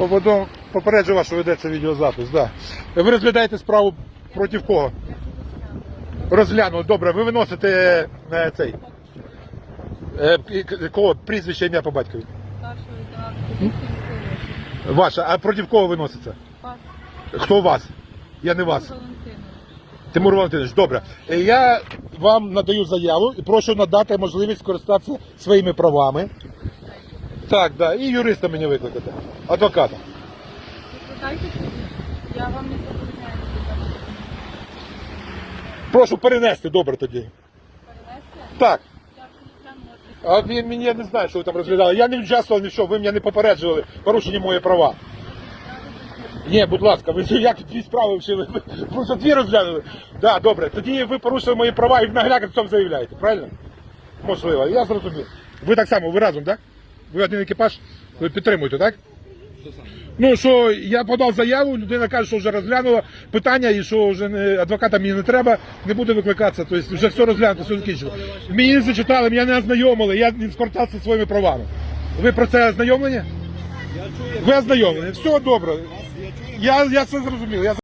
Поводу попереджу вас, що ведеться відеозапис. Да. Ви розглядаєте справу проти кого? Розгляну, добре, ви виносите е, цей. Е, кого? Прізвище ім'я по батькові. Старший лейтенант поліції. Ваше, а проти кого виноситься? Пас Хто вас? Я не вас. Валентинович. Тимур Валентинович, добре. Е, Я вам надаю заяву і прошу надати можливість скористатися своїми правами. Так, да. І юриста мені викликати. Адвоката. Викликайте собі. Я вам не забороняю. Прошу перенести добре тоді. Перенести? Так. Я А він мені я не знаю, що ви там розглядали. Я не участвував ні в що, ви мене не попереджували, порушені мої права. Ні, будь ласка, ви як дві справи вчили? Ви просто дві розглянули. Да, добре. Тоді ви порушили мої права і в цьому заявляєте, правильно? Можливо, я зрозумів. Ви так само, ви разом, так? Ви один екіпаж? Ви підтримуєте, так? Ну що я подав заяву, людина каже, що вже розглянула питання і що вже не, адвоката мені не треба, не буде викликатися. Тобто вже все розглянуто, все закінчено. Мені не зачитали, мене не ознайомили, я не скористався своїми правами. Ви про це ознайомлені? Ви ознайомлені. Все добре. я. Я, це зрозумів. Я